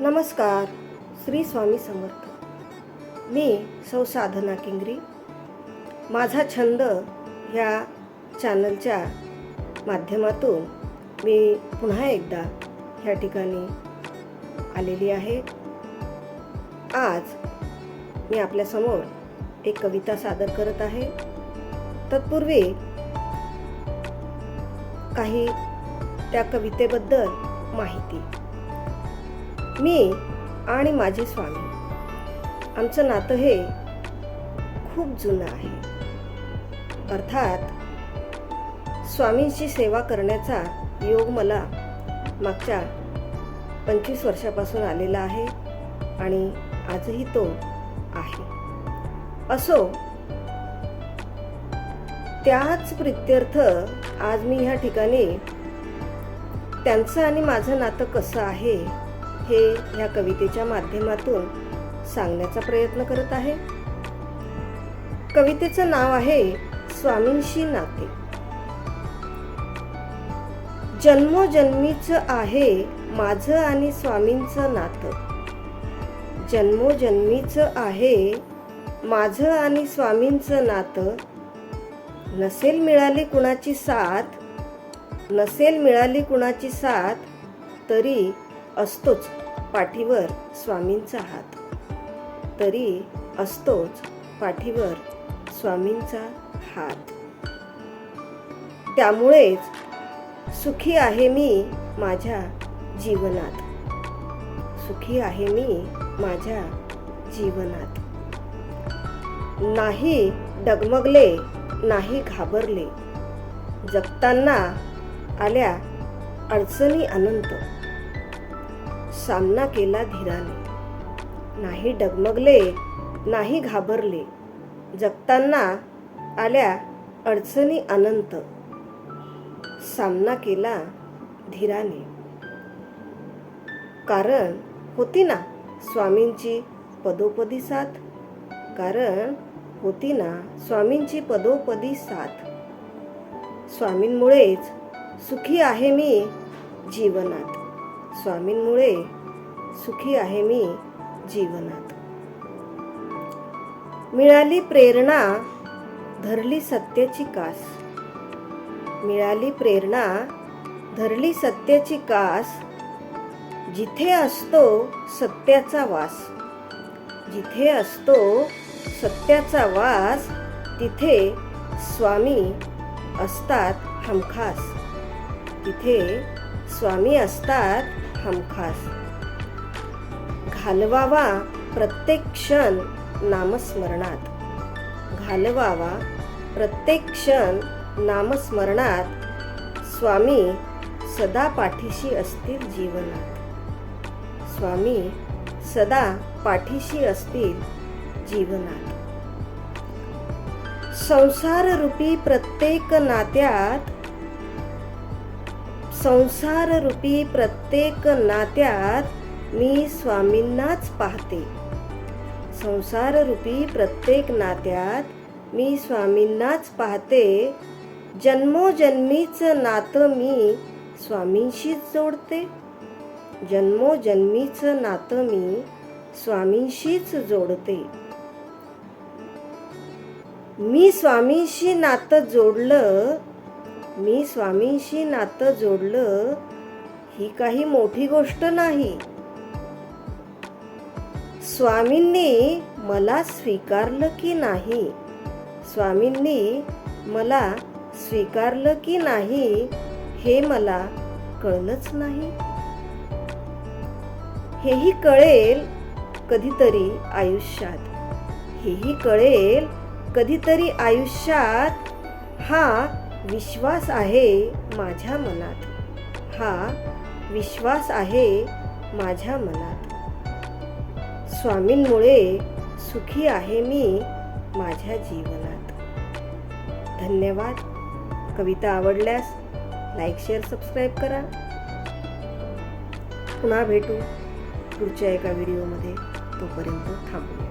नमस्कार श्री स्वामी समर्थ. मी सौ साधना किंगरी. माझा छंद ह्या चॅनलच्या माध्यमातून मी पुन्हा एकदा ह्या ठिकाणी आलेली आहे. आज मी आपल्यासमोर एक कविता सादर करत आहे. तत्पूर्वी काही त्या कवितेबद्दल माहिती. मी आणि माझे स्वामी. आमचं नातं हे खूप जुनं आहे. अर्थात स्वामींची सेवा करण्याचा योग मला मागच्या पंचवीस वर्षापासून आलेला आहे आणि आजही तो आहे. असो त्याच प्रित्यर्थ आज मी ह्या ठिकाणी त्यांचं आणि माझं नातं कसं आहे हे ह्या कवितेच्या माध्यमातून सांगण्याचा प्रयत्न करत आहे. कवितेचं नाव आहे स्वामींशी नाते. जन्मोजन्मीच आहे माझं आणि स्वामींचं नातं. जन्मोजन्मीच आहे माझं आणि स्वामींचं नातं. नसेल मिळाली कुणाची साथ नसेल मिळाली कुणाची साथ तरी असतोच पाठीवर स्वामींचा हात. तरी असतोच पाठीवर स्वामींचा हात. त्यामुळेच सुखी आहे मी माझ्या जीवनात. सुखी आहे मी माझ्या जीवनात. नाही डगमगले नाही घाबरले. जगताना आल्या अडचणी अनंत. सामना केला धीराने. नाही डगमगले नाही घाबरले. जगताना आल्या अडचणी अनंत. सामना केला धीराने. कारण होती ना स्वामींची पदोपदी साथ? कारण होती ना स्वामींची पदोपदी साथ. स्वामींमुळेच सुखी आहे मी जीवनात. स्वामींमुळे सुखी आहे मी जीवनात. मिळाली प्रेरणा धरली सत्याची कास. मिळाली प्रेरणा धरली सत्याची कास. जिथे असतो सत्याचा वास. जिथे असतो सत्याचा वास तिथे स्वामी असतात हमखास. तिथे स्वामी असतात हमखास. घालवावा प्रत्येक क्षण नामस्मरणात. घालवावा प्रत्येक क्षण नामस्मरणात. स्वामी सदा पाठीशी असतील जीवनात. स्वामी सदा पाठीशी असतील जीवनात. संसाररूपी प्रत्येक नात्यात संसाररूपी प्रत्येक नात्यात मी स्वामींनाच पाहते. संसाररूपी प्रत्येक नात्यात मी स्वामींनाच पाहते. जन्मोजन्मीचं नातं मी स्वामींशीच जोडते. जन्मोजन्मीचं नातं मी स्वामींशीच जोडते. मी स्वामींशी नातं जोडलं मी स्वामींशी नातं जोडलं ही काही मोठी गोष्ट नाही. स्वामींनी मला स्वीकारलं की नाही स्वामींनी मला स्वीकारलं की नाही हे मला कळलंच नाही. हेही कळेल कधीतरी आयुष्यात. हेही कळेल कधीतरी आयुष्यात हा विश्वास आहे माझ्या मनात. हा विश्वास आहे माझ्या मनात. स्वामींमुळे सुखी आहे मी माझ्या जीवनात. धन्यवाद. कविता आवडल्यास लाईक शेअर सबस्क्राईब करा. पुन्हा भेटू पुढच्या एका व्हिडिओमध्ये तोपर्यंत थांबूया.